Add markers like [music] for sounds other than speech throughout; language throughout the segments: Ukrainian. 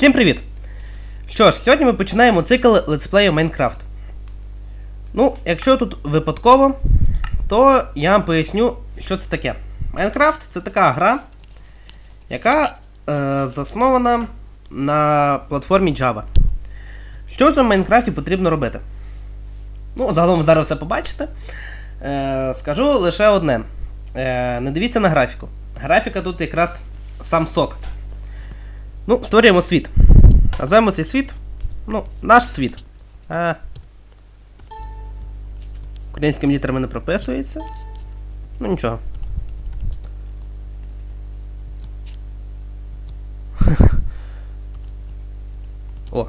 Всім привіт! Що ж, сьогодні ми починаємо цикл летсплею Майнкрафт. Ну, якщо тут випадково, то я вам поясню, що це таке. Майнкрафт це така гра, яка е, заснована на платформі Java. Що цьому Майнкрафті потрібно робити? Ну, загалом ви зараз все побачите. Е, скажу лише одне. Е, не дивіться на графіку. Графіка тут якраз сам сок. Ну, створюємо світ. Назвемо цей світ. Ну, наш світ. А... Українськими літерами не прописується. Ну нічого. [laughs] О.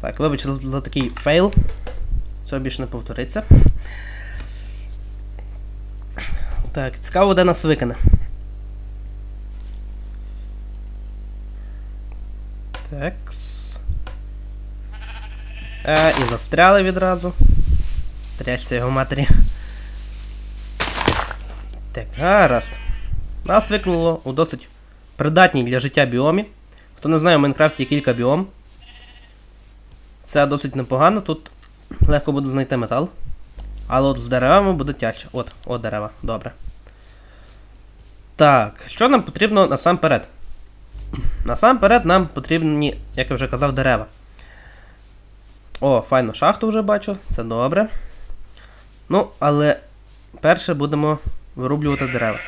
Так, вибачте за, за такий фейл. Цього більше не повториться. Так, цікаво, де нас викине. Такс. А, і застряли відразу. Трясся його матері. Так, гаразд. Нас викинуло у досить придатній для життя біомі. Хто не знає, в Майнкрафті є кілька біом. Це досить непогано, тут легко буде знайти метал. Але от з деревами буде тяжче. От, от дерева, добре. Так, що нам потрібно насамперед? Насамперед нам потрібні, як я вже казав, дерева. О, файну шахту вже бачу, це добре. Ну, але перше будемо вирублювати дерева.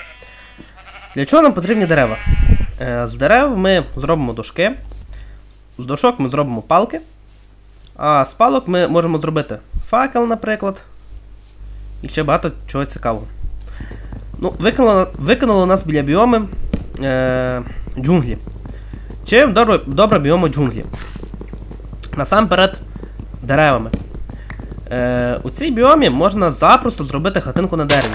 Для чого нам потрібні дерева? Е, з дерев ми зробимо дошки, з дошок ми зробимо палки, а з палок ми можемо зробити факел, наприклад. І ще багато чого цікавого. Ну, викинуло, викинуло нас біля біоми е, джунглі. Чим добре, добре біомо джунглі? Насамперед деревами. Е, У цій біомі можна запросто зробити хатинку на дереві.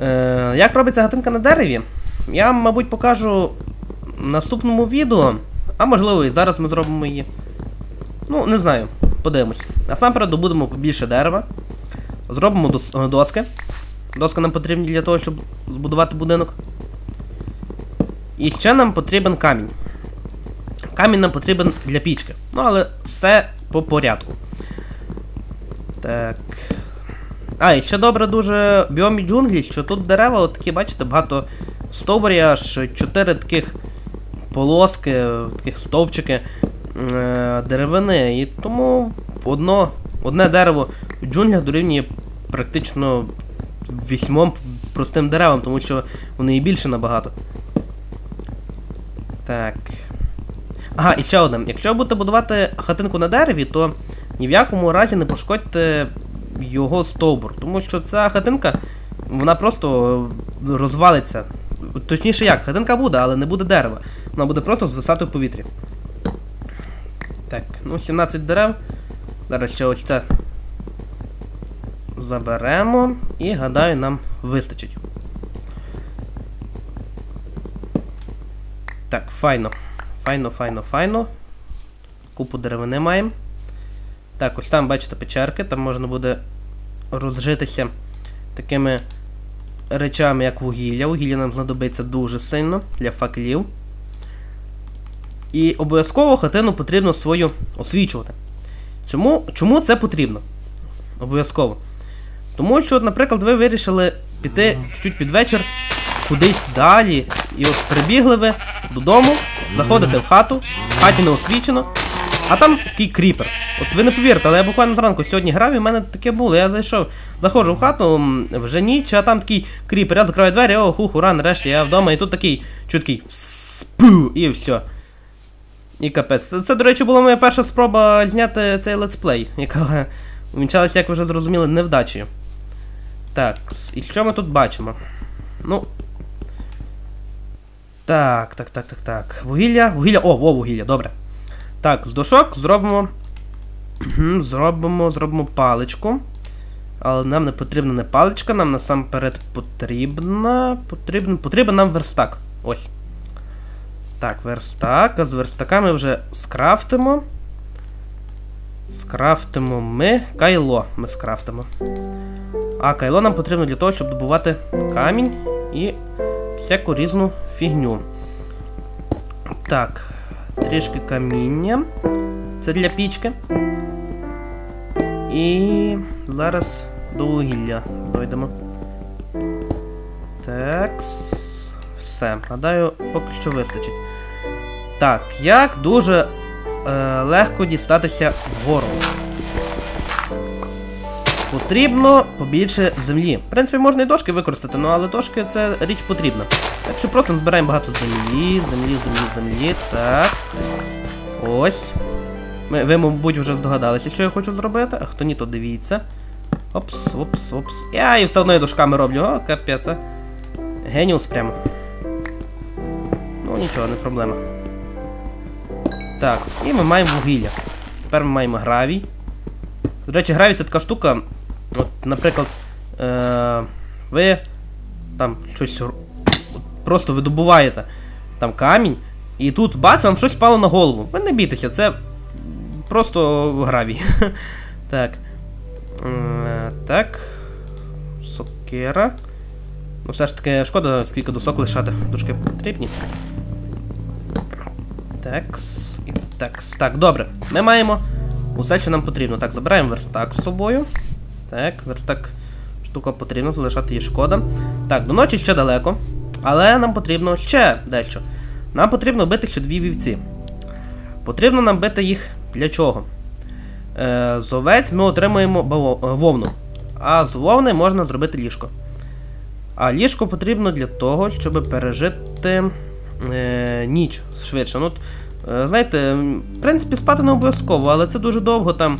Е, Як робиться хатинка на дереві? Я, мабуть, покажу в наступному відео, а можливо і зараз ми зробимо її. Ну, не знаю, подивимось. Насамперед добудемо побільше дерева. Зробимо дос доски. Доски нам потрібні для того, щоб збудувати будинок. І ще нам потрібен камінь. Камінь нам потрібен для пічки. Ну, але все по порядку. Так. А, і ще добре дуже біомі джунглі, що тут дерева, от такі, бачите, багато стовбурів, аж 4 таких полоски, таких стовпчики е деревини. І тому одно, одне дерево в джунглях дорівнює практично вісьмом простим деревам, тому що вони і більше набагато. Так. Ага, і ще одне. Якщо будете будувати хатинку на дереві, то ні в якому разі не пошкодьте його стовбур, тому що ця хатинка, вона просто розвалиться. Точніше як, хатинка буде, але не буде дерева. Вона буде просто звисати в повітрі. Так, ну 17 дерев. Зараз ще ось це заберемо і гадаю, нам вистачить. Так, файно. Файно, файно, файно. Купу деревини маємо. Так, ось там, бачите, печерки, там можна буде розжитися такими речами, як вугілля. Вугілля нам знадобиться дуже сильно для факлів. І обов'язково хатину потрібно свою освічувати. Чому, Чому це потрібно? Обов'язково. Тому що, наприклад, ви вирішили піти чуть-чуть під вечір кудись далі. І от прибігли ви додому, заходите в хату, в хаті не освічено, а там такий кріпер. От ви не повірите, але я буквально зранку сьогодні грав і в мене таке було. Я зайшов, заходжу в хату, вже ніч, а там такий кріпер. Я закриваю двері, о, хух, ура, нарешті я вдома, і тут такий чуткий спу, і все. І капець. Це, до речі, була моя перша спроба зняти цей летсплей, яка [laughs] увінчалася, як ви вже зрозуміли, невдачею. Так, і що ми тут бачимо? Ну. Так, так, так, так, так. Вугілля, вугілля. О, о, вугілля, добре. Так, з дошок зробимо. Зробимо, зробимо паличку. Але нам не потрібна не паличка, нам насамперед потрібна. Потрібен, потрібен нам верстак. Ось. Так, верстак. А з верстаками вже скрафтимо. Скрафтимо ми. Кайло ми скрафтимо. А кайло нам потрібно для того, щоб добувати камінь і всяку різну фігню. Так, трішки каміння. Це для пічки. І зараз до вугілля дойдемо. Так. Все. Гадаю, поки що вистачить. Так, як дуже е, легко дістатися вгору. Потрібно побільше землі. В принципі, можна і дошки використати, ну але дошки це річ потрібна. Так що просто збираємо багато землі, землі, землі, землі. Так. Ось. Ми, ви, мабуть, вже здогадалися, що я хочу зробити, а хто ні, то дивіться. Опс, опс, опс. Я і все одно я дошками роблю. О, капець. Геніус прямо. Ну нічого, не проблема. Так, і ми маємо вугілля. Тепер ми маємо гравій. До речі, гравій це така штука. От, наприклад, е- ви там щось просто видобуваєте там камінь, і тут бац, вам щось впало на голову. Ви не бійтеся, це просто гравій. [laughs] так. Е, так. Сокира. Ну, все ж таки, шкода, скільки досок лишати. Дужки потрібні. Такс. І такс. Так, добре. Ми маємо усе, що нам потрібно. Так, забираємо верстак з собою. Так, верстак штука потрібна, залишати її шкода. Так, до ночі ще далеко. Але нам потрібно ще дещо. Нам потрібно бити ще дві вівці. Потрібно нам бити їх для чого? Е, з овець ми отримуємо е, вовну. А з вовни можна зробити ліжко. А ліжко потрібно для того, щоб пережити е, ніч швидше. Ну, е, знаєте, в принципі, спати не обов'язково, але це дуже довго там.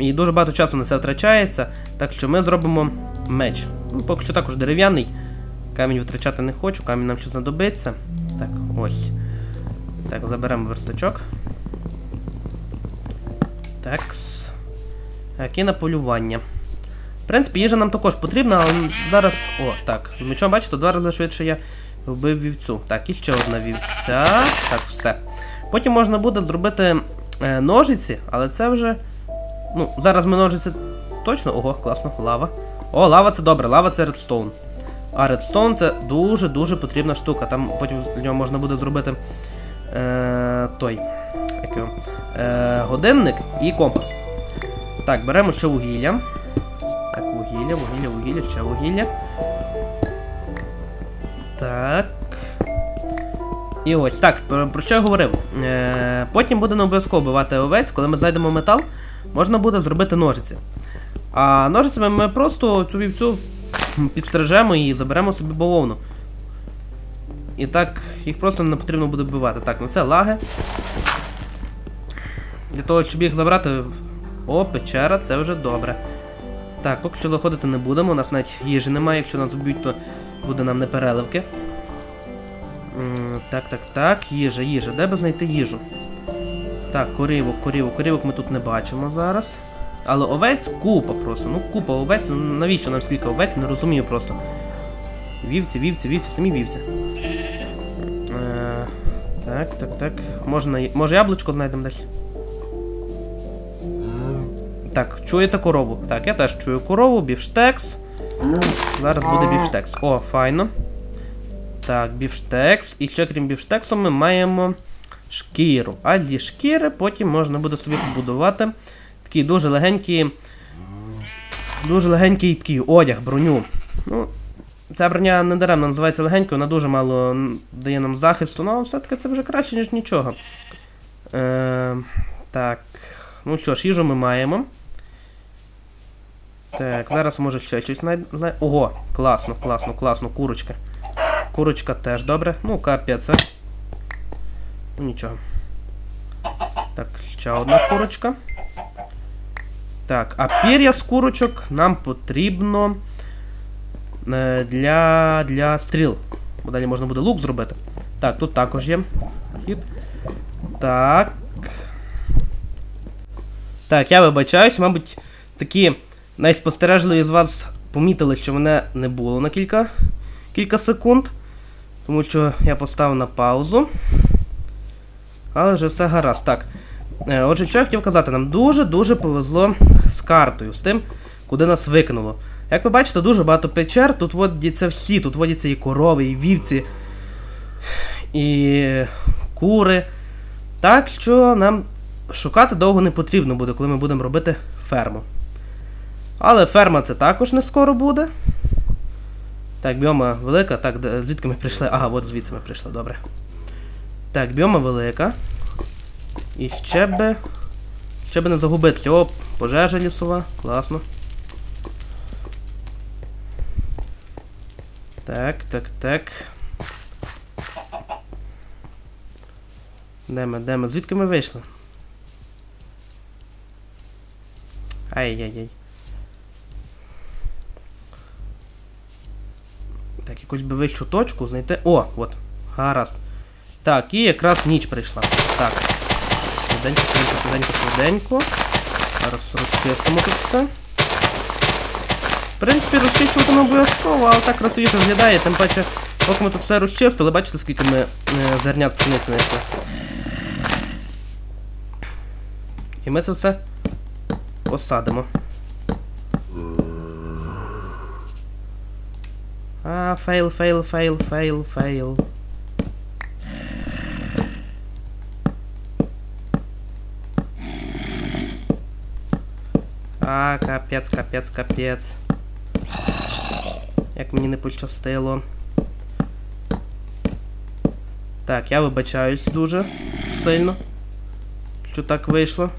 І дуже багато часу на це втрачається. Так що ми зробимо меч. Ну, поки що також дерев'яний. Камінь витрачати не хочу, камінь нам ще знадобиться. Так, ось. Так, заберемо верстачок. Такс. Так, і на полювання. В принципі, їжа нам також потрібна, але зараз. О, так. Мечом, бачите, два рази швидше я вбив вівцю. Так, і ще одна вівця. Так, все. Потім можна буде зробити е, ножиці, але це вже. Ну, зараз ножиці точно. Ого, класно, лава. О, лава це добре, лава це редстоун. А редстоун це дуже-дуже потрібна штука. Там потім з нього можна буде зробити е, той. Як його? Е, годинник і компас. Так, беремо ще вугілля. Так, вугілля, вугілля, вугілля, ще вугілля. Так. І ось так, про, про що я говорив? Е, потім не обов'язково бивати овець, коли ми знайдемо метал, можна буде зробити ножиці. А ножицями ми просто цю вівцю підстрижемо і заберемо собі бавовну. І так, їх просто не потрібно буде вбивати. Так, ну це лаги. Для того, щоб їх забрати. О, печера, це вже добре. Так, поки що заходити не будемо, у нас навіть їжі немає, якщо нас вб'ють, то буде нам не переливки. Так, так, так, їжа, їжа. Де би знайти їжу? Так, корівок, корівок, корівок ми тут не бачимо зараз. Але овець купа просто. Ну, купа овець. Ну навіщо нам скільки овець? Не розумію просто. Вівці, вівці, вівці, самі вівці. Е, так, так, так. Можна, може яблучко знайдемо десь. Так, чуєте корову? Так, я теж чую корову, бівштекс. Зараз буде бівштекс. О, файно. Так, бівштекс. І ще крім бівштексу ми маємо шкіру. А зі шкіри потім можна буде собі побудувати такий дуже легенький. Дуже легенький такий одяг, броню. Ну, ця броня не даремно називається легенькою, вона дуже мало дає нам захисту, ну, але все-таки це вже краще, ніж нічого. Е, так. Ну що ж, їжу ми маємо. Так, зараз може ще щось знайде. Ого, класно, класно, класно, курочка. Курочка теж добре. Ну, капець. Нічого. Так, ще одна курочка. Так, а пір'я з курочок нам потрібно е, для, для стріл. Бо далі можна буде лук зробити. Так, тут також є. Хід. Так. Так, я вибачаюсь, мабуть, такі найспостережливі з вас помітили, що мене не було на кілька, кілька секунд. Тому що я поставив на паузу. Але вже все гаразд. Так. Е, Отже, що я хотів казати, нам дуже-дуже повезло з картою, з тим, куди нас викинуло. Як ви бачите, дуже багато печер, тут водяться всі, тут водяться і корови, і вівці, і кури. Так що нам шукати довго не потрібно буде, коли ми будемо робити ферму. Але ферма це також не скоро буде. Так, біома велика. Так, звідки ми прийшли? Ага, от звідси ми прийшли, добре. Так, біома велика. І ще би. Ще би не загубитися. О, пожежа лісова. Класно. Так, так, так. Де ми, де ми? Звідки ми вийшли? Ай-яй-яй. Так, якусь би вищу точку знайти. О, от. Гаразд. Так, і якраз ніч прийшла. Так. Швиденько, швиденько, швиденько, швиденько. Зараз розчистимо тут все. В принципі, розчищувати не обов'язково, але так красивіше виглядає, тим паче, поки ми тут все розчистили, бачите, скільки ми е, зернят пшениці знайшли. І ми це все посадимо. А, фейл, фейл, фейл, фейл, фейл. А, капець, капець, капець. Як мені не пощастило. Так, я вибачаюсь дуже сильно, що так вийшло.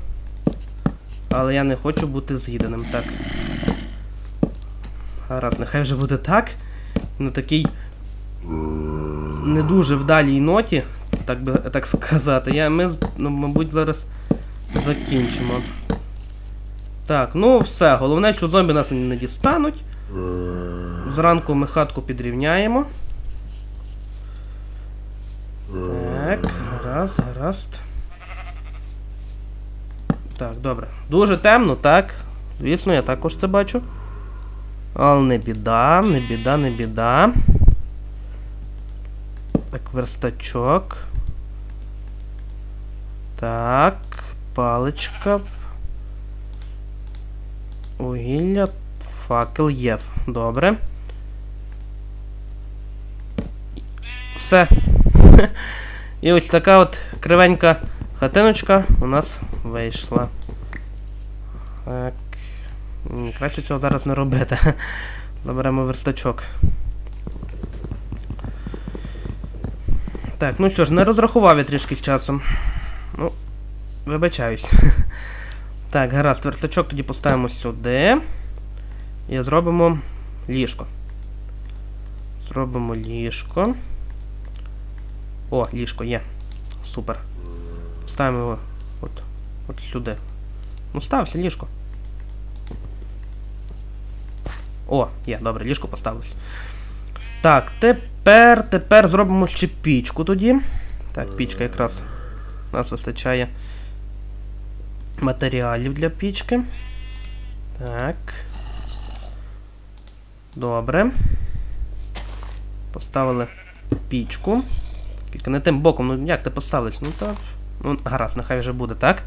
Але я не хочу бути з'їденим, так. Гаразд, нехай вже буде так. На такій не дуже вдалій ноті, так би так сказати. Я, Ми, ну, мабуть, зараз закінчимо. Так, ну все. Головне, що зомбі нас не дістануть. Зранку ми хатку підрівняємо. Так, гаразд, гаразд. Так, добре. Дуже темно, так. Звісно, я також це бачу. Але не біда, не біда, не біда. Так, верстачок. Так, паличка. Вугілля, факел є. Добре. Все. [laughs] І ось така от кривенька хатиночка у нас вийшла. Так. Краще цього зараз не робити. [laughs] Заберемо верстачок. Так, ну що ж, не розрахував я трішки часом. Ну, вибачаюсь. [laughs] Так, гаразд, верстачок тоді поставимо сюди. І зробимо ліжко. Зробимо ліжко. О, ліжко є. Супер. Поставимо його от, от сюди. Ну, стався ліжко. О, є, добре, ліжко поставилось. Так, тепер, тепер зробимо ще пічку тоді. Так, пічка якраз нас вистачає матеріалів для пічки. Так. Добре. Поставили пічку. Тільки не тим боком, ну як ти поставились? Ну так. Ну, гаразд, нехай вже буде, так.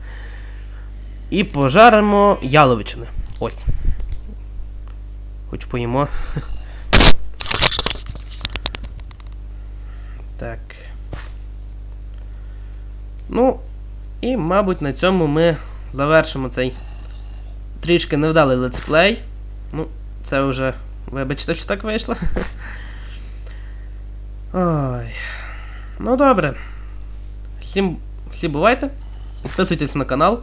І пожаримо яловичини. Ось. Хоч поїмо. Так. Ну, і, мабуть, на цьому ми завершимо цей трішки невдалий летсплей. Ну, це вже. Вибачте, що так вийшло. [laughs] Ой. Ну добре. Всім, всі бувайте. Підписуйтесь на канал.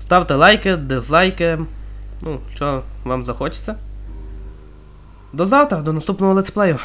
Ставте лайки, дизлайки. Ну, що вам захочеться. До завтра, до наступного летсплею.